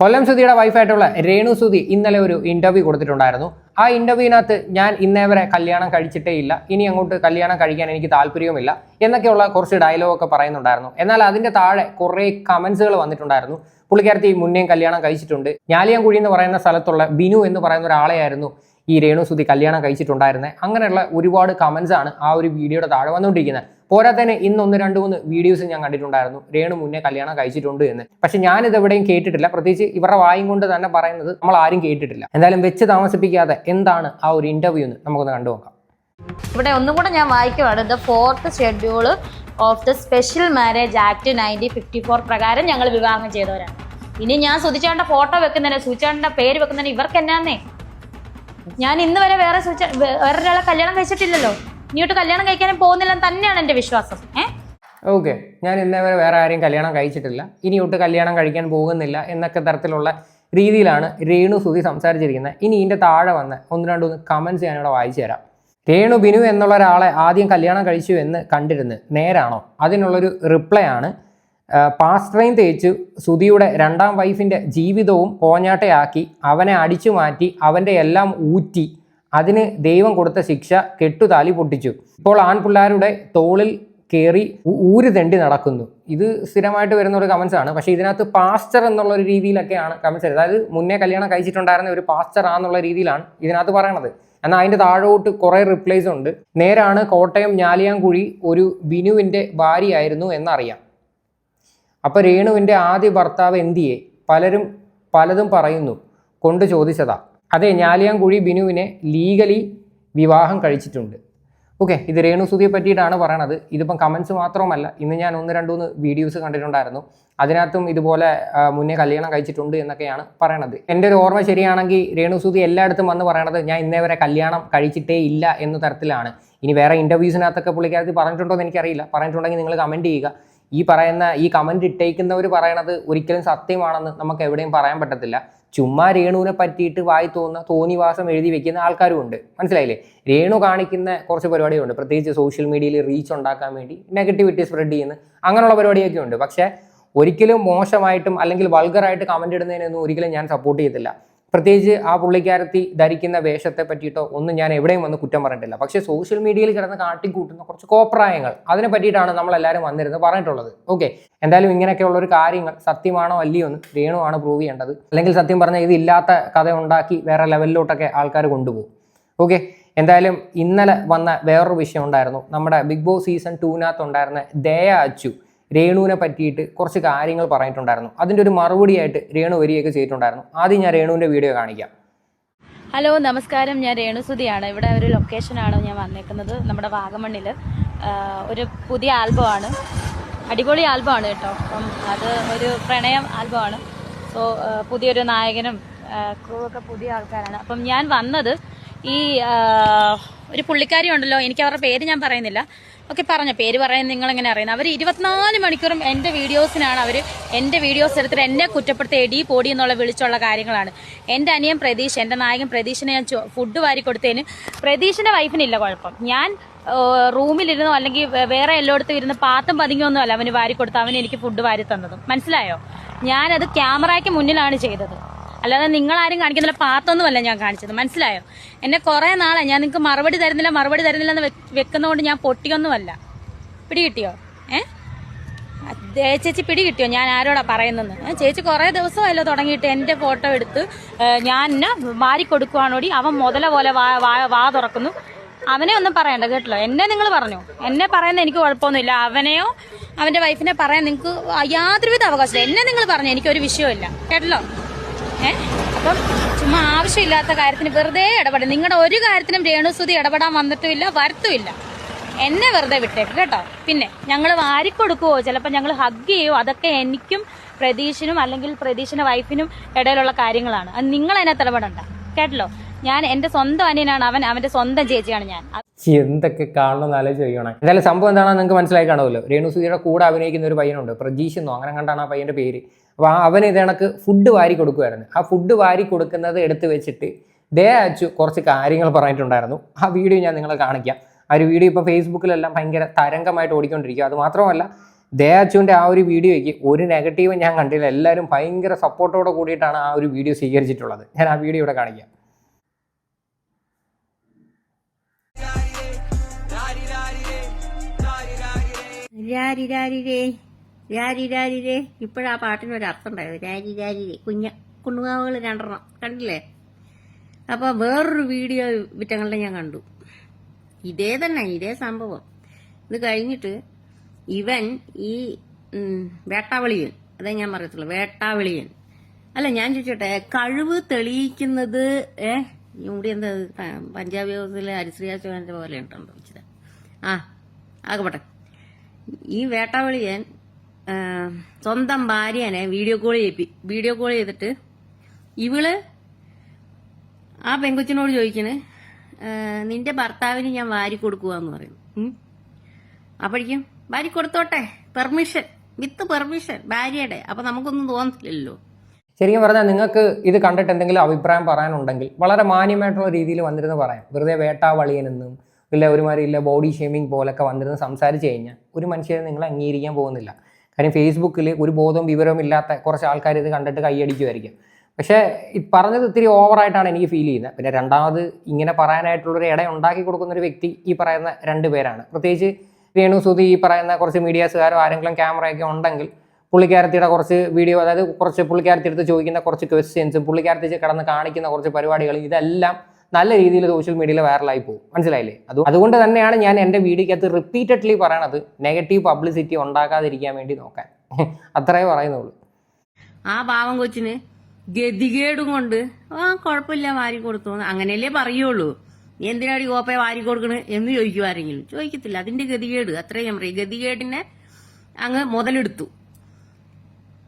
കൊല്ലം സുധിയുടെ വൈഫായിട്ടുള്ള രേണു സുധി ഇന്നലെ ഒരു ഇന്റർവ്യൂ കൊടുത്തിട്ടുണ്ടായിരുന്നു. ആ ഇന്റർവ്യൂവിനകത്ത് ഞാൻ ഇന്നേ വരെ കല്യാണം കഴിച്ചിട്ടേ ഇല്ല. ഇനി അങ്ങോട്ട് കല്യാണം കഴിക്കാൻ എനിക്ക് താല്പര്യവുമില്ല എന്നൊക്കെയുള്ള കുറച്ച് ഡയലോഗൊക്കെ പറയുന്നുണ്ടായിരുന്നു. എന്നാൽ അതിന്റെ താഴെ കുറേ കമന്റ്സുകൾ വന്നിട്ടുണ്ടായിരുന്നു. പുള്ളിക്കാരത്തി മുന്നേയും കല്യാണം കഴിച്ചിട്ടുണ്ട്. ഞാലിയാൻകുഴി എന്ന് പറയുന്ന സ്ഥലത്തുള്ള ബിനു എന്ന് പറയുന്ന ഒരാളെയായിരുന്നു ഈ രേണു സുധി കല്യാണം കഴിച്ചിട്ടുണ്ടായിരുന്നത് അങ്ങനെയുള്ള ഒരുപാട് കമന്റ്സ് ആണ് ആ ഒരു വീഡിയോയുടെ താഴെ വന്നുകൊണ്ടിരിക്കുന്നത് പോരാത്തന്നെ ഇന്ന് ഒന്ന് രണ്ട് മൂന്ന് വീഡിയോസ് ഞാൻ കണ്ടിട്ടുണ്ടായിരുന്നു. രേണു മുന്നേ കല്യാണം കഴിച്ചിട്ടുണ്ട് എന്ന്. പക്ഷെ ഞാനിത് എവിടെയും കേട്ടിട്ടില്ല. പ്രത്യേകിച്ച് ഇവരുടെ വായും കൊണ്ട് തന്നെ പറയുന്നത് നമ്മൾ ആരും കേട്ടിട്ടില്ല. എന്തായാലും വെച്ച് താമസിപ്പിക്കാതെ എന്താണ് ആ ഒരു ഇന്റർവ്യൂ എന്ന് നമുക്കൊന്ന് കണ്ടു നോക്കാം. ഇവിടെ ഒന്നും കൂടെ ഞാൻ വായിക്കുവാണ്. The fourth schedule of the special marriage act nineteen fifty four പ്രകാരം ഞങ്ങൾ വിവാഹം ചെയ്തവരാണ്. ഇനി ഞാൻ സുധിച്ചാണ്ട ഫോട്ടോ വെക്കുന്നതിന് സുധിച്ചേണ്ട പേര് വെക്കുന്നതിന് ഇവർക്ക് എന്നാന്നേ? ഞാൻ ഇന്ന് വരെ വേറെ സുധിച്ച വേറൊരാളെ കല്യാണം കഴിച്ചിട്ടില്ലല്ലോ. ഇനിയോട്ട് കല്യാണം കഴിക്കാനും പോകുന്നില്ലെന്ന് തന്നെയാണ് എന്റെ വിശ്വാസം. ഏഹ് ഓക്കെ. ഞാൻ ഇന്നേ വരെ വേറെ ആരെയും കല്യാണം കഴിച്ചിട്ടില്ല. ഇനി ഒട്ട് കല്യാണം കഴിക്കാൻ പോകുന്നില്ല എന്നൊക്കെ തരത്തിലുള്ള രീതിയിലാണ് രേണു സുധി സംസാരിച്ചിരിക്കുന്നത്. ഇനി ഇതിന്റെ താഴെ വന്ന് ഒന്ന് രണ്ട് മൂന്ന് കമൻസ് ഞാനിവിടെ വായിച്ചു തരാം. രേണു ബിനു എന്നുള്ള ഒരാളെ ആദ്യം കല്യാണം കഴിച്ചു എന്ന് കണ്ടിരുന്നു നേരാണോ? അതിനുള്ളൊരു റിപ്ലൈ ആണ്. പാസ്ട്രെയിൻ തേച്ചു സുധിയുടെ രണ്ടാം വൈഫിന്റെ ജീവിതവും കോഞ്ഞാട്ടയാക്കി അവനെ അടിച്ചു മാറ്റി അവന്റെ എല്ലാം ഊറ്റി അതിന് ദൈവം കൊടുത്ത ശിക്ഷ കെട്ടുതാലി പൊട്ടിച്ചു. ഇപ്പോൾ ആൺപിള്ളാരുടെ തോളിൽ കയറി ഊരു തെണ്ടി നടക്കുന്നു. ഇത് സ്ഥിരമായിട്ട് വരുന്ന ഒരു കമൻസ് ആണ്. പക്ഷേ ഇതിനകത്ത് പാസ്റ്റർ എന്നുള്ള ഒരു രീതിയിലൊക്കെയാണ് കമൻസ് അതായത് മുന്നേ കല്യാണം കഴിച്ചിട്ടുണ്ടായിരുന്ന ഒരു പാസ്റ്റർ ആന്നുള്ള രീതിയിലാണ് ഇതിനകത്ത് പറയണത്. എന്നാൽ അതിന്റെ താഴോട്ട് കുറേ റിപ്ലൈസ് ഉണ്ട്. നേരാണ് കോട്ടയം ഞാലിയാൻകുഴി ഒരു ബിനുവിന്റെ ഭാര്യയായിരുന്നു എന്നറിയാം. അപ്പോൾ രേണുവിന്റെ ആദ്യ ഭർത്താവ് എന്തിയെ? പലരും പലതും പറയുന്നു. കൊണ്ട് ചോദിച്ചതാ. അതെ ഞാലിയാങ്കുഴി ബിനുവിനെ ലീഗലി വിവാഹം കഴിച്ചിട്ടുണ്ട്. ഓക്കെ ഇത് രേണു സുധിയെ പറ്റിയിട്ടാണ് പറയണത്. ഇതിപ്പം കമൻസ് മാത്രമല്ല ഇന്ന് ഞാൻ ഒന്ന് രണ്ട് മൂന്ന് വീഡിയോസ് കണ്ടിട്ടുണ്ടായിരുന്നു. അതിനകത്തും ഇതുപോലെ മുന്നേ കല്യാണം കഴിച്ചിട്ടുണ്ട് എന്നൊക്കെയാണ് പറയണത്. എന്റെ ഒരു ഓർമ്മ ശരിയാണെങ്കിൽ രേണു സുധി എല്ലായിടത്തും വന്ന് പറയണത് ഞാൻ ഇന്നേ വരെ കല്യാണം കഴിച്ചിട്ടേ ഇല്ല എന്ന തരത്തിലാണ്. ഇനി വേറെ ഇന്റർവ്യൂസിനകത്തൊക്കെ പുള്ളിക്കാരത്തി പറഞ്ഞിട്ടുണ്ടോ എന്ന് എനിക്കറിയില്ല. പറഞ്ഞിട്ടുണ്ടെങ്കിൽ നിങ്ങൾ കമന്റ് ചെയ്യുക. ഈ പറയുന്ന ഈ കമന്റ് ഇട്ടേക്കുന്നവർ പറയണത് ഒരിക്കലും സത്യമാണെന്ന് നമുക്ക് എവിടെയും പറയാൻ പറ്റത്തില്ല. ചുമ്മാ രേണുവിനെ പറ്റിയിട്ട് വായി തോന്നുന്ന തോന്നിവാസം എഴുതി വെക്കുന്ന ആൾക്കാരും ഉണ്ട് മനസ്സിലായില്ലേ? രേണു കാണിക്കുന്ന കുറച്ച് പരിപാടികളുണ്ട്. പ്രത്യേകിച്ച് സോഷ്യൽ മീഡിയയിൽ റീച്ച് ഉണ്ടാക്കാൻ വേണ്ടി നെഗറ്റിവിറ്റി സ്പ്രെഡ് ചെയ്യുന്ന അങ്ങനെയുള്ള പരിപാടിയൊക്കെ ഉണ്ട്. പക്ഷേ ഒരിക്കലും മോശമായിട്ടും അല്ലെങ്കിൽ വൾഗറായിട്ട് കമന്റ് ഇടുന്നതിനൊന്നും ഒരിക്കലും ഞാൻ സപ്പോർട്ട് ചെയ്യത്തില്ല. പ്രത്യേകിച്ച് ആ പുള്ളിക്കാരത്തി ധരിക്കുന്ന വേഷത്തെ പറ്റിയിട്ടോ ഒന്നും ഞാൻ എവിടെയും വന്ന് കുറ്റം പറഞ്ഞിട്ടില്ല. പക്ഷേ സോഷ്യൽ മീഡിയയിൽ കിടന്ന് കാട്ടിക്കൂട്ടുന്ന കുറച്ച് കോപ്രായങ്ങൾ അതിനെ പറ്റിയിട്ടാണ് നമ്മളെല്ലാവരും വന്നിരുന്നത് പറഞ്ഞിട്ടുള്ളത്. ഓക്കെ എന്തായാലും ഇങ്ങനെയൊക്കെയുള്ള ഒരു കാര്യങ്ങൾ സത്യമാണോ അല്ലയോ എന്ന് രേണുവാണ് പ്രൂവ് ചെയ്യേണ്ടത്. അല്ലെങ്കിൽ സത്യം പറഞ്ഞാൽ ഇതില്ലാത്ത കഥ ഉണ്ടാക്കി വേറെ ലെവലിലോട്ടൊക്കെ ആൾക്കാർ കൊണ്ടുപോകും. ഓക്കെ എന്തായാലും ഇന്നലെ വന്ന വേറൊരു വിഷയം ഉണ്ടായിരുന്നു. നമ്മുടെ ബിഗ് ബോസ് സീസൺ ടൂവിനകത്ത് ഉണ്ടായിരുന്ന ദയ അച്ചു. രേണുവിനെ പറ്റിയിട്ട് കുറച്ച് കാര്യങ്ങൾ പറഞ്ഞിട്ടുണ്ടായിരുന്നു. അതിന്റെ ഒരു മറുപടിയായിട്ട് രേണു വരികയൊക്കെ ചെയ്തിട്ടുണ്ടായിരുന്നു. ആദ്യം ഞാൻ രേണുവിന്റെ വീഡിയോ കാണിക്കാം. ഹലോ നമസ്കാരം. ഞാൻ രേണുസുതിയാണ് ഇവിടെ ഒരു ലൊക്കേഷനാണ് ഞാൻ വന്നേക്കുന്നത്. നമ്മുടെ വാഗമണ്ണിൽ ഒരു പുതിയ ആൽബമാണ്. അടിപൊളി ആൽബമാണ് കേട്ടോ. അപ്പം അത് ഒരു പ്രണയം ആൽബമാണ്. സോ പുതിയൊരു നായകനും ക്രൂ ഒക്കെ പുതിയ ആൾക്കാരാണ്. അപ്പം ഞാൻ വന്നത് ഈ ഒരു പുള്ളിക്കാരി ഉണ്ടല്ലോ. എനിക്ക് അവരുടെ പേര് ഞാൻ പറയുന്നില്ല. ഓക്കെ പറഞ്ഞ പേര് പറയാൻ നിങ്ങൾ എങ്ങനെ അറിയുന്നത്? അവർ ഇരുപത്തിനാല് മണിക്കൂറും എന്റെ വീഡിയോസിനാണ് അവർ എന്റെ വീഡിയോസ് എടുത്തിട്ട് എന്നെ കുറ്റപ്പെടുത്തി എടി പൊടി എന്നുള്ള വിളിച്ചുള്ള കാര്യങ്ങളാണ്. എന്റെ അനിയൻ പ്രതീഷ് എന്റെ നായകൻ പ്രതീഷിനെ ഞാൻ ഫുഡ് വാരി കൊടുത്തതിന് പ്രതീഷിന്റെ വൈഫിനില്ല കുഴപ്പം. ഞാൻ റൂമിലിരുന്നോ അല്ലെങ്കിൽ വേറെ എല്ലായിടത്തും ഇരുന്ന് പാത്തും പതുങ്ങിയൊന്നും അല്ല അവന് വാരി കൊടുത്ത് അവന് എനിക്ക് ഫുഡ് വാരി തന്നതും. മനസ്സിലായോ? ഞാനത് ക്യാമറയ്ക്ക് മുന്നിലാണ് ചെയ്തത്. അല്ലാതെ നിങ്ങൾ ആരും കാണിക്കുന്നില്ല പാത്തൊന്നുമല്ല ഞാൻ കാണിച്ചത്. മനസ്സിലായോ? എന്നെ കുറെ നാളെ ഞാൻ നിങ്ങൾക്ക് മറുപടി തരുന്നില്ല മറുപടി തരുന്നില്ല എന്ന് വെക്കുന്നതുകൊണ്ട് ഞാൻ പൊട്ടിയൊന്നുമല്ല. പിടി കിട്ടിയോ ഏ ചേച്ചി പിടി കിട്ടിയോ ഞാൻ ആരോടാ പറയുന്നത്? ചേച്ചി കുറേ ദിവസമല്ലോ തുടങ്ങിയിട്ട് എന്റെ ഫോട്ടോ എടുത്ത് ഞാൻ എന്നെ വാരി കൊടുക്കുവാണോടി? അവൻ മുതല പോലെ വാ- വാ തുറക്കുന്നു. അവനെ ഒന്നും പറയണ്ട കേട്ടല്ലോ? എന്നെ നിങ്ങൾ പറഞ്ഞു. എന്നെ പറയുന്ന എനിക്ക് കുഴപ്പമൊന്നുമില്ല. അവനെയോ അവന്റെ വൈഫിനെ പറയാൻ നിങ്ങൾക്ക് യാതൊരുവിധ അവകാശമില്ല. എന്നെ നിങ്ങൾ പറഞ്ഞു എനിക്കൊരു വിഷയമില്ല കേട്ടല്ലോ? അപ്പം ചുമ്മാ ആവശ്യമില്ലാത്ത കാര്യത്തിന് വെറുതെ ഇടപെടും നിങ്ങളുടെ ഒരു കാര്യത്തിനും രേണുസുതി ഇടപെടാൻ വന്നിട്ടുമില്ല വരത്തുമില്ല. എന്നെ വെറുതെ വിട്ടേക്ക് കേട്ടോ. പിന്നെ ഞങ്ങൾ വാരിക്കൊടുക്കുവോ? ചിലപ്പോൾ ഞങ്ങൾ ഹഗ് ചെയ്യുവോ അതൊക്കെ എനിക്കും പ്രതീഷിനും അല്ലെങ്കിൽ പ്രതീഷിന്റെ വൈഫിനും ഇടയിലുള്ള കാര്യങ്ങളാണ്. അത് നിങ്ങൾ എന്നെ തലപെടണ്ട കേട്ടല്ലോ? ഞാൻ എന്റെ സ്വന്തം അനിയനാണ്. അവൻ അവന്റെ സ്വന്തം ചേച്ചിയാണ് ഞാൻ. എന്തൊക്കെ കാണണം എന്നാലും ചോദിക്കണം. എന്തായാലും സംഭവം എന്താണെന്ന് നിങ്ങൾക്ക് മനസ്സിലായി കാണുമല്ലോ. രേണുസുതിയുടെ കൂടെ അഭിനയിക്കുന്ന ഒരു പയ്യനുണ്ട്. പ്രജീഷ് എന്നോ അങ്ങനെ കണ്ടാണ് ആ പയ്യന്റെ പേര്. അപ്പോൾ ആ അവന് ഇത് കണക്ക് ഫുഡ് വാരി കൊടുക്കുമായിരുന്നു ആ ഫുഡ് വാരി കൊടുക്കുന്നത് എടുത്തു വെച്ചിട്ട് ദേ അച്ചു കുറച്ച് കാര്യങ്ങൾ പറഞ്ഞിട്ടുണ്ടായിരുന്നു. ആ വീഡിയോ ഞാൻ നിങ്ങളെ കാണിക്കാം. ആ ഒരു വീഡിയോ ഇപ്പോൾ ഫേസ്ബുക്കിലെല്ലാം ഭയങ്കര തരംഗമായിട്ട് ഓടിക്കൊണ്ടിരിക്കുക അത് മാത്രമല്ല ദേ അച്ചുവിന്റെ ആ ഒരു വീഡിയോയ്ക്ക് ഒരു നെഗറ്റീവ് ഞാൻ കണ്ടില്ല. എല്ലാവരും ഭയങ്കര സപ്പോർട്ടോടെ കൂടിയിട്ടാണ് ആ ഒരു വീഡിയോ സ്വീകരിച്ചിട്ടുള്ളത്. ഞാൻ ആ വീഡിയോ ഇവിടെ കാണിക്കാം. രാരിരാരിരേ രാരിരാരിരേ ഇപ്പോഴാ പാട്ടിന് ഒരു അർത്ഥം ഉണ്ടായത് രാരിരാരിരേ കുഞ്ഞ കുണ്ണുകാവുകൾ രണ്ടെണ്ണം. കണ്ടില്ലേ? അപ്പോൾ വേറൊരു വീഡിയോ വിറ്റങ്ങളുടെ ഞാൻ കണ്ടു. ഇതേ തന്നെ ഇതേ സംഭവം. ഇത് കഴിഞ്ഞിട്ട് ഇവൻ ഈ വേട്ടാവിളിയൻ. അതേ ഞാൻ പറയത്തുള്ളൂ വേട്ടാവളിയൻ. അല്ല ഞാൻ ചോദിച്ചോട്ടെ കഴിവ് തെളിയിക്കുന്നത് ഏ? ഇവിടെ എന്താ പഞ്ചാബ് ഹൗസിലെ ഹരിശ്രീ അശോകന്റെ പോലെ ഉണ്ടോ ചോദിച്ചത്. ആ ആകട്ടെ ഈ വേട്ടാവളിയൻ സ്വന്തം ഭാര്യനെ വീഡിയോ കോൾ ചെയ്യിപ്പി വീഡിയോ കോൾ ചെയ്തിട്ട് ഇവൾ ആ പെങ്കൊച്ചിനോട് ചോദിക്കണ് നിന്റെ ഭർത്താവിന് ഞാൻ വാരി കൊടുക്കുവാന്ന് പറയും. അപ്പോഴേക്കും വാരി കൊടുത്തോട്ടെ പെർമിഷൻ വിത്ത് പെർമിഷൻ ഭാര്യയുടെ. അപ്പൊ നമുക്കൊന്നും തോന്നത്തില്ലല്ലോ. ശരിക്കും പറഞ്ഞാൽ നിങ്ങൾക്ക് ഇത് കണ്ടിട്ട് എന്തെങ്കിലും അഭിപ്രായം പറയാനുണ്ടെങ്കിൽ വളരെ മാന്യമായിട്ടുള്ള രീതിയിൽ വന്നിരുന്ന് പറയാം. വെറുതെ വേട്ടാവളിയനെന്നും ഇല്ല ഒരുമാതിരി ഇല്ല ബോഡി ഷേമിങ് പോലൊക്കെ വന്നിരുന്ന് സംസാരിച്ച് കഴിഞ്ഞാൽ ഒരു മനുഷ്യരെ നിങ്ങൾ അംഗീകരിക്കാൻ പോകുന്നില്ല. കാര്യം ഫേസ്ബുക്കിൽ ഒരു ബോധവും വിവരവും ഇല്ലാത്ത കുറച്ച് ആൾക്കാർ ഇത് കണ്ടിട്ട് കൈയടിക്കുമായിരിക്കും പക്ഷേ ഈ പറഞ്ഞത് ഇത്തിരി ഓവറായിട്ടാണ് എനിക്ക് ഫീൽ ചെയ്യുന്നത്. പിന്നെ രണ്ടാമത് ഇങ്ങനെ പറയാനായിട്ടുള്ളൊരു ഇട ഉണ്ടാക്കി കൊടുക്കുന്ന ഒരു വ്യക്തി ഈ പറയുന്ന രണ്ട് പേരാണ്. പ്രത്യേകിച്ച് രേണു സുധി ഈ പറയുന്ന കുറച്ച് മീഡിയാസുകാരോ ആരെങ്കിലും ക്യാമറയൊക്കെ ഉണ്ടെങ്കിൽ പുള്ളിക്കാരത്തിയുടെ കുറച്ച് വീഡിയോ അതായത് കുറച്ച് പുള്ളിക്കാരത്തി എടുത്ത് ചോദിക്കുന്ന കുറച്ച് ക്വസ്റ്റ്യൻസും പുള്ളിക്കാരത്തി കടന്ന് കാണിക്കുന്ന കുറച്ച് പരിപാടികൾ ഇതെല്ലാം നല്ല രീതിയിൽ സോഷ്യൽ മീഡിയയിൽ വൈറലായി പോകും. മനസ്സിലായില്ലേ? അത് അതുകൊണ്ട് തന്നെയാണ് ഞാൻ എന്റെ വീഡിയോക്കകത്ത് റിപ്പീറ്റഡ്ലി പറയണത് നെഗറ്റീവ് പബ്ലിസിറ്റി ഉണ്ടാക്കാതിരിക്കാൻ വേണ്ടി നോക്കാൻ. അത്രേ പറയുന്നുള്ളൂ. ആ പാവം കൊച്ചിന് ഗതികേടും കൊണ്ട് ആ കുഴപ്പമില്ല വാരി കൊടുത്തു അങ്ങനെയല്ലേ പറയുള്ളൂ. നീ എന്തിനാടി കോപ്പയെ വാരി കൊടുക്കണ്? എന്ന് ചോദിക്കും ആരെങ്കിലും. ചോദിക്കത്തില്ല. അതിന്റെ ഗതികേട്. അത്രയും ഞാൻ പറയും. ഗതികേടിനെ അങ്ങ് മുതലെടുത്തു.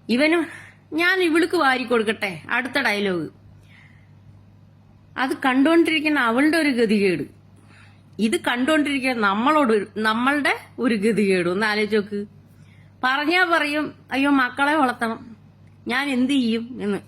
ഇവനും ഞാൻ ഇവൾക്ക് വാരി കൊടുക്കട്ടെ. അടുത്ത ഡയലോഗ് അത് കണ്ടുകൊണ്ടിരിക്കുന്ന അവളുടെ ഒരു ഗതികേട്. ഇത് കണ്ടുകൊണ്ടിരിക്കുന്ന നമ്മളോട് നമ്മളുടെ ഒരു ഗതികേട്. ഒന്ന് ആലോചിച്ച് നോക്ക്. പറഞ്ഞാ പറയും അയ്യോ മക്കളെ വളർത്തണം. ഞാൻ എന്ത് ചെയ്യും? എന്ന്.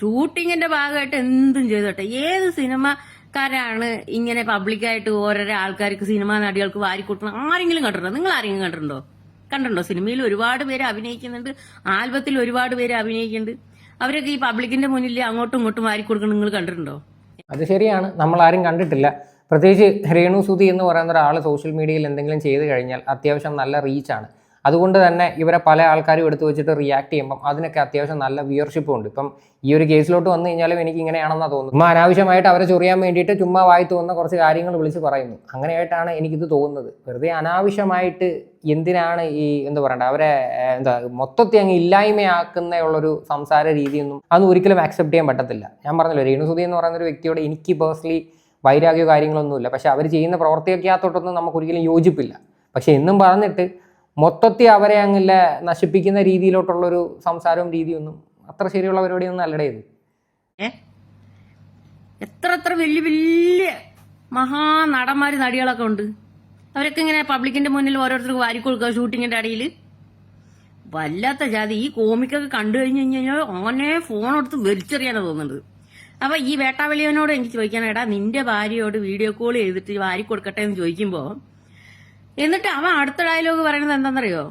ഷൂട്ടിങ്ങിന്റെ ഭാഗമായിട്ട് എന്തും ചെയ്തോട്ടെ. ഏത് സിനിമക്കാരാണ് ഇങ്ങനെ പബ്ലിക്കായിട്ട് ഓരോരോ ആൾക്കാർക്ക് സിനിമാ നടികൾക്ക് വാരിക്കൂട്ടണം ആരെങ്കിലും കണ്ടിട്ടുണ്ടോ? നിങ്ങൾ ആരെങ്കിലും കണ്ടിട്ടുണ്ടോ? കണ്ടിട്ടുണ്ടോ? സിനിമയിൽ ഒരുപാട് പേര് അഭിനയിക്കുന്നുണ്ട്. ആൽബത്തിൽ ഒരുപാട് പേര് അഭിനയിക്കുന്നുണ്ട്. അവരൊക്കെ ഈ പബ്ലിക്കിന്റെ മുന്നിൽ അങ്ങോട്ടും ഇങ്ങോട്ടും വാരിക്കൊടുക്കണം നിങ്ങൾ കണ്ടിട്ടുണ്ടോ? അത് ശരിയാണ്. നമ്മൾ ആരും കണ്ടിട്ടില്ല. പ്രത്യേകിച്ച് രേണു സുധി എന്ന് പറയുന്ന ഒരാൾ സോഷ്യൽ മീഡിയയിൽ എന്തെങ്കിലും ചെയ്ത് കഴിഞ്ഞാൽ അത്യാവശ്യം നല്ല റീച്ചാണ് അതുകൊണ്ട് തന്നെ ഇവരെ പല ആൾക്കാരും എടുത്തു വെച്ചിട്ട് റിയാക്ട് ചെയ്യുമ്പം അതിനൊക്കെ അത്യാവശ്യം നല്ല വ്യൂവർഷിപ്പും ഉണ്ട്. ഇപ്പം ഈ ഒരു കേസിലോട്ട് വന്നു കഴിഞ്ഞാലും എനിക്ക് ഇങ്ങനെയാണെന്നാണ് തോന്നുന്നത്. ചുമ്മാ അനാവശ്യമായിട്ട് അവരെ ചൊറിയാൻ വേണ്ടിയിട്ട് ചുമ്മാ വായി തോന്നുന്ന കുറച്ച് കാര്യങ്ങൾ വിളിച്ച് പറയുന്നു. അങ്ങനെയായിട്ടാണ് എനിക്കിത് തോന്നുന്നത്. വെറുതെ അനാവശ്യമായിട്ട് എന്തിനാണ് ഈ എന്താ പറയണ്ട അവരെ എന്താ മൊത്തത്തിൽ അങ്ങ് ഇല്ലായ്മയാക്കുന്ന ഉള്ളൊരു സംസാര രീതിയൊന്നും അതൊന്നും ഒരിക്കലും ആക്സെപ്റ്റ് ചെയ്യാൻ പറ്റത്തില്ല. ഞാൻ പറഞ്ഞല്ലോ രേണുസുതി എന്ന് പറയുന്ന ഒരു വ്യക്തിയോട് എനിക്ക് പേഴ്സണലി വൈരാഗ്യോ കാര്യങ്ങളൊന്നുമില്ല. പക്ഷേ അവർ ചെയ്യുന്ന പ്രവർത്തിയൊക്കെയാത്തോട്ടൊന്നും നമുക്ക് ഒരിക്കലും യോജിപ്പില്ല. പക്ഷേ എന്നും പറഞ്ഞിട്ട് മൊത്തത്തിൽ അവരെ അങ്ങില്ല നശിപ്പിക്കുന്ന രീതിയിലോട്ടുള്ള ഒരു സംസാരവും രീതിയൊന്നും അത്ര ശരിയുള്ള പരിപാടിയൊന്നും അല്ലടേ എത്ര എത്ര വലിയ വലിയ മഹാനടന്മാര് നടികളൊക്കെ ഉണ്ട്. അവരൊക്കെ ഇങ്ങനെ പബ്ലിക്കിന്റെ മുന്നിൽ ഓരോരുത്തർക്ക് വാരി കൊടുക്കുക ഷൂട്ടിങ്ങിന്റെ ഇടയിൽ വല്ലാത്ത ജാതി. ഈ കോമിക്കൊക്കെ കണ്ടു കഴിഞ്ഞു കഴിഞ്ഞാൽ ഓനെ ഫോൺ എടുത്ത് വലിച്ചെറിയാനാ തോന്നുന്നത്. അപ്പൊ ഈ വേട്ടാവലിയനോട് എനിക്ക് ചോദിക്കാനാ എടാ നിന്റെ ഭാര്യയോട് വീഡിയോ കോൾ ചെയ്തിട്ട് വാരി കൊടുക്കട്ടെ എന്ന് ചോദിക്കുമ്പോ എന്നിട്ട് അവൻ അടുത്ത ഡയലോഗ് പറയണത് എന്താണെന്നറിയോ?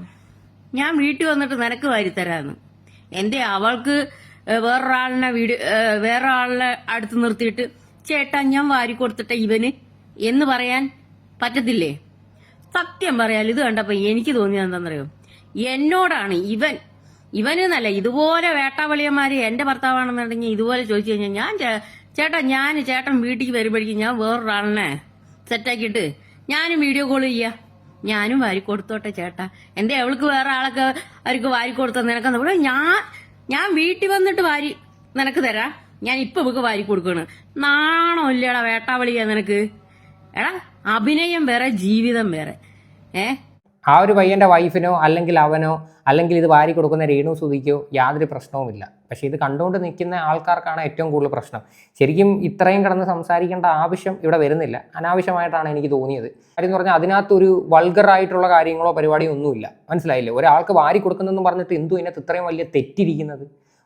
ഞാൻ വീട്ടിൽ വന്നിട്ട് നിനക്ക് വാരിത്തരാന്ന്. എന്റെ അവൾക്ക് വേറൊരാളിനെ വീഡിയോ വേറൊരാളിനെ അടുത്ത് നിർത്തിയിട്ട് ചേട്ടാ ഞാൻ വാരി കൊടുത്തിട്ട ഇവന് എന്ന് പറയാൻ പറ്റത്തില്ലേ? സത്യം പറയാൽ ഇത് കണ്ടപ്പോ എനിക്ക് തോന്നിയത് എന്താണെന്നറിയോ? എന്നോടാണ് ഇവൻ ഇവനെന്നല്ല ഇതുപോലെ വേട്ടാവളിയന്മാര് എന്റെ ഭർത്താവാണെന്നുണ്ടെങ്കിൽ ഇതുപോലെ ചോദിച്ചു കഴിഞ്ഞാൽ ഞാൻ ചേട്ടാ ഞാൻ ചേട്ടൻ വീട്ടിൽ വരുമ്പോഴേക്കും ഞാൻ വേറൊരാളിനെ സെറ്റാക്കിയിട്ട് ഞാനും വീഡിയോ കോൾ ചെയ്യാ. ഞാനും വാരി കൊടുത്തോട്ടെ ചേട്ടാ. എന്റെ അവൾക്ക് വേറെ ആളൊക്കെ അവർക്ക് വാരി കൊടുത്ത പറയാം ഞാൻ ഞാൻ വീട്ടിൽ വന്നിട്ട് വാരി നിനക്ക് തരാം. ഞാൻ ഇപ്പൊ ഇവക്ക് വാരി കൊടുക്കണ്. നാണോ ഇല്ലടാ വേട്ടാവളിയാ നിനക്ക്? എടാ അഭിനയം വേറെ ജീവിതം വേറെ. ഏ? ആ ഒരു പയ്യന്റെ വൈഫിനോ അല്ലെങ്കിൽ അവനോ അല്ലെങ്കിൽ ഇത് വാരി കൊടുക്കുന്ന രേണു സുധിക്കോ യാതൊരു പ്രശ്നവുമില്ല. പക്ഷേ ഇത് കണ്ടുകൊണ്ട് നിൽക്കുന്ന ആൾക്കാർക്കാണ് ഏറ്റവും കൂടുതൽ പ്രശ്നം. ശരിക്കും ഇത്രയും കിടന്ന് സംസാരിക്കേണ്ട ആവശ്യം ഇവിടെ വരുന്നില്ല. അനാവശ്യമായിട്ടാണ് എനിക്ക് തോന്നിയത്. കാര്യം എന്ന് പറഞ്ഞാൽ അതിനകത്തൊരു വൾഗറായിട്ടുള്ള കാര്യങ്ങളോ പരിപാടിയോ ഒന്നുമില്ല. മനസ്സിലായില്ലേ? ഒരാൾക്ക് വാരി കൊടുക്കുന്നതെന്ന് പറഞ്ഞിട്ട് എന്തു ഇതിനകത്ത് ഇത്രയും വലിയ തെറ്റിരിക്കുന്നത്?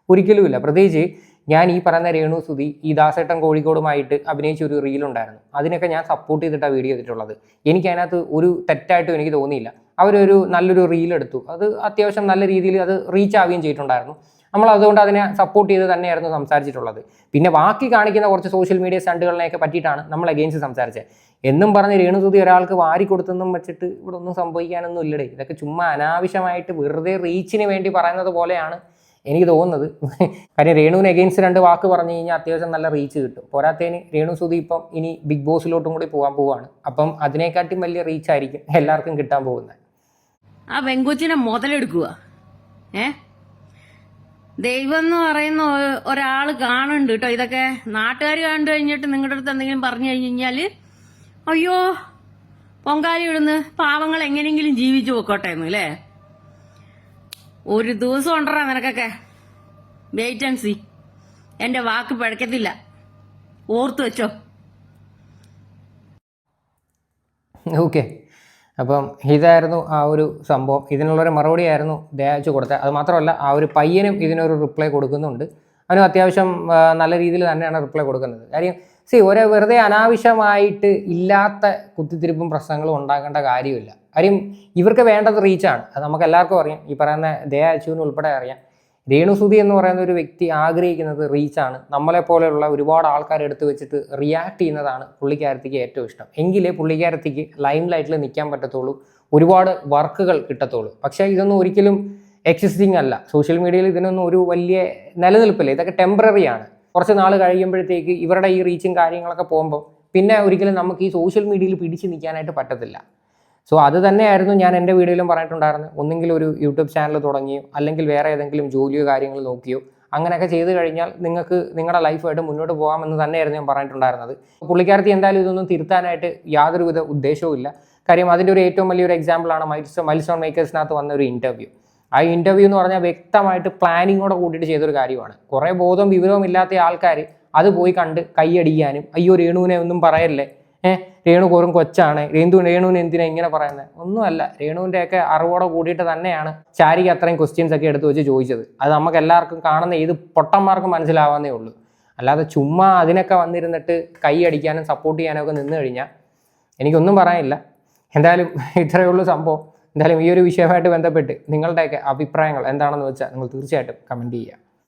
ഒരിക്കലുമില്ല. പ്രത്യേകിച്ച് ഞാൻ ഈ പറയുന്ന രേണു സുധി ഈ ദാസേട്ടൻ കോഴിക്കോടുമായിട്ട് അഭിനയിച്ച ഒരു റീലുണ്ടായിരുന്നു അതിനൊക്കെ ഞാൻ സപ്പോർട്ട് ചെയ്തിട്ടാണ് വീഡിയോ ചെയ്തിട്ടുള്ളത് എനിക്ക് അതിനകത്ത് ഒരു തെറ്റായിട്ടും എനിക്ക് തോന്നിയില്ല. അവരൊരു നല്ലൊരു റീൽ എടുത്തു. അത് അത്യാവശ്യം നല്ല രീതിയിൽ അത് റീച്ച് ആവുകയും ചെയ്തിട്ടുണ്ടായിരുന്നു. നമ്മൾ അതുകൊണ്ട് അതിനെ സപ്പോർട്ട് ചെയ്ത് തന്നെയായിരുന്നു സംസാരിച്ചിട്ടുള്ളത്. പിന്നെ ബാക്കി കാണിക്കുന്ന കുറച്ച് സോഷ്യൽ മീഡിയ സ്റ്റണ്ടുകളിനെയൊക്കെ പറ്റിയിട്ടാണ് നമ്മൾ അഗെയിൻസ്റ്റ് സംസാരിച്ചത്. എന്നും പറഞ്ഞ് രേണുസുതി ഒരാൾക്ക് വാരി കൊടുത്തെന്നും വെച്ചിട്ട് ഇവിടെ ഒന്നും സംഭവിക്കാനൊന്നും ഇല്ലടേ. ഇതൊക്കെ ചുമ്മാ അനാവശ്യമായിട്ട് വെറുതെ റീച്ചിന് വേണ്ടി പറയുന്നത് പോലെയാണ് എനിക്ക് തോന്നുന്നത്. കാര്യം രേണുവിന് എഗെയിൻസ്റ്റ് രണ്ട് വാക്ക് പറഞ്ഞു കഴിഞ്ഞാൽ അത്യാവശ്യം നല്ല റീച്ച് കിട്ടും. പോരാത്തതിന് രേണു സുതി ഇപ്പം ഇനി ബിഗ് ബോസിലോട്ടും കൂടി പോകാൻ പോവാണ്. അപ്പം അതിനെക്കാട്ടും വലിയ റീച്ച് ആയിരിക്കും എല്ലാവർക്കും കിട്ടാൻ പോകുന്നത്. ആ പെങ്കൊച്ചിനെ മുതലെടുക്കുക. ഏ? ദൈവം എന്ന് പറയുന്ന ഒരാൾ കാണുന്നുണ്ട് കേട്ടോ ഇതൊക്കെ നാട്ടുകാർ കണ്ടു കഴിഞ്ഞിട്ട് നിങ്ങളുടെ അടുത്ത് എന്തെങ്കിലും പറഞ്ഞു കഴിഞ്ഞു കഴിഞ്ഞാൽ അയ്യോ പൊങ്കാലി ഇടുന്ന് പാവങ്ങൾ എങ്ങനെയെങ്കിലും ജീവിച്ചു പൊക്കോട്ടെ എന്ന് അല്ലേ ഒരു ദിവസം ഉണ്ടറാ നിനക്കൊക്കെ. വെയിറ്റ് ആൻഡ് സി എന്റെ വാക്ക് പിഴക്കത്തില്ല. ഓർത്തു വെച്ചോ. ഓക്കെ അപ്പം ഇതായിരുന്നു ആ ഒരു സംഭവം. ഇതിനുള്ളൊരു മറുപടി ആയിരുന്നു ദയാച്ചു കൊടുത്തത് അത് മാത്രമല്ല ആ ഒരു പയ്യനും ഇതിനൊരു റിപ്ലൈ കൊടുക്കുന്നുണ്ട്. അവനും അത്യാവശ്യം നല്ല രീതിയിൽ തന്നെയാണ് റിപ്ലൈ കൊടുക്കുന്നത്. കാര്യം സി ഒരേ വെറുതെ അനാവശ്യമായിട്ട് ഇല്ലാത്ത കുത്തിത്തിരിപ്പും പ്രശ്നങ്ങളും ഉണ്ടാക്കേണ്ട കാര്യമില്ല. കാര്യം ഇവർക്ക് വേണ്ടത് റീച്ചാണ് അത് നമുക്ക് എല്ലാവർക്കും അറിയാം. ഈ പറയുന്ന ദയാച്ചുവിന് ഉൾപ്പെടെ അറിയാം. രേണുസുതി എന്ന് പറയുന്ന ഒരു വ്യക്തി ആഗ്രഹിക്കുന്നത് റീച്ചാണ് നമ്മളെ പോലെയുള്ള ഒരുപാട് ആൾക്കാരെ എടുത്തു വെച്ചിട്ട് റിയാക്ട് ചെയ്യുന്നതാണ് പുള്ളിക്കാരത്തിക്ക് ഏറ്റവും ഇഷ്ടം. എങ്കിലേ പുള്ളിക്കാരത്തിക്ക് ലൈം ലൈറ്റിൽ നിൽക്കാൻ പറ്റത്തുള്ളൂ. ഒരുപാട് വർക്കുകൾ കിട്ടത്തുള്ളൂ. പക്ഷേ ഇതൊന്നും ഒരിക്കലും എക്സിസ്റ്റിംഗ് അല്ല. സോഷ്യൽ മീഡിയയിൽ ഇതിനൊന്നും ഒരു വലിയ നിലനിൽപ്പില്ല. ഇതൊക്കെ ടെമ്പററി ആണ്. കുറച്ച് നാൾ കഴിയുമ്പോഴത്തേക്ക് ഇവരുടെ ഈ റീച്ചും കാര്യങ്ങളൊക്കെ പോകുമ്പോൾ പിന്നെ ഒരിക്കലും നമുക്ക് ഈ സോഷ്യൽ മീഡിയയിൽ പിടിച്ച് നിൽക്കാനായിട്ട് പറ്റത്തില്ല. സോ അത് തന്നെയായിരുന്നു ഞാൻ എന്റെ വീഡിയോയിലും പറഞ്ഞിട്ടുണ്ടായിരുന്നത് ഒന്നെങ്കിൽ ഒരു യൂട്യൂബ് ചാനൽ തുടങ്ങിയോ അല്ലെങ്കിൽ വേറെ ഏതെങ്കിലും ജോലിയോ കാര്യങ്ങൾ നോക്കിയോ അങ്ങനെയൊക്കെ ചെയ്തു കഴിഞ്ഞാൽ നിങ്ങൾക്ക് നിങ്ങളുടെ ലൈഫായിട്ട് മുന്നോട്ട് പോകാമെന്ന് തന്നെയായിരുന്നു ഞാൻ പറഞ്ഞിട്ടുണ്ടായിരുന്നത്. പുള്ളിക്കാരത്തി എന്തായാലും ഇതൊന്നും തിരുത്താനായിട്ട് യാതൊരുവിധ ഉദ്ദേശവും ഇല്ല. കാര്യം അതിന്റെ ഒരു ഏറ്റവും വലിയൊരു എക്സാമ്പിളാണ് മൈൽസ് മൈൽസോൺ മേക്കേഴ്സിനകത്ത് വന്ന ഒരു ഇന്റർവ്യൂ ആ ഇന്റർവ്യൂ എന്ന് പറഞ്ഞാൽ വ്യക്തമായിട്ട് പ്ലാനിങ്ങോടെ കൂട്ടിയിട്ട് ചെയ്തൊരു കാര്യമാണ്. കുറേ ബോധവും വിവരവും ഇല്ലാത്ത ആൾക്കാർ അത് പോയി കണ്ട് കൈയടിക്കാനും അയ്യോ രേണുവിനെ ഒന്നും പറയല്ലേ? ഏഹ് രേണു കോറും കൊച്ചാണ്. രേന്തു രേണുവിന് എന്തിനാ ഇങ്ങനെ പറയുന്നത് ഒന്നുമല്ല രേണുവിന്റെ ഒക്കെ അറിവോടെ കൂടിയിട്ട് തന്നെയാണ് ചാരിക്ക് അത്രയും ക്വസ്റ്റ്യൻസ് ഒക്കെ എടുത്തു വെച്ച് ചോദിച്ചത്. അത് നമുക്ക് എല്ലാവർക്കും കാണുന്ന ഏത് പൊട്ടന്മാർക്കും മനസ്സിലാവാന്നേ ഉള്ളൂ. അല്ലാതെ ചുമ്മാ അതിനൊക്കെ വന്നിരുന്നിട്ട് കൈ അടിക്കാനും സപ്പോർട്ട് ചെയ്യാനും ഒക്കെ നിന്ന് കഴിഞ്ഞാൽ എനിക്കൊന്നും പറയാനില്ല. എന്തായാലും ഇത്രയേ ഉള്ളൂ സംഭവം. എന്തായാലും ഈ ഒരു വിഷയമായിട്ട് ബന്ധപ്പെട്ട് നിങ്ങളുടെയൊക്കെ അഭിപ്രായങ്ങൾ എന്താണെന്ന് വെച്ചാൽ നിങ്ങൾ തീർച്ചയായിട്ടും കമന്റ് ചെയ്യുക.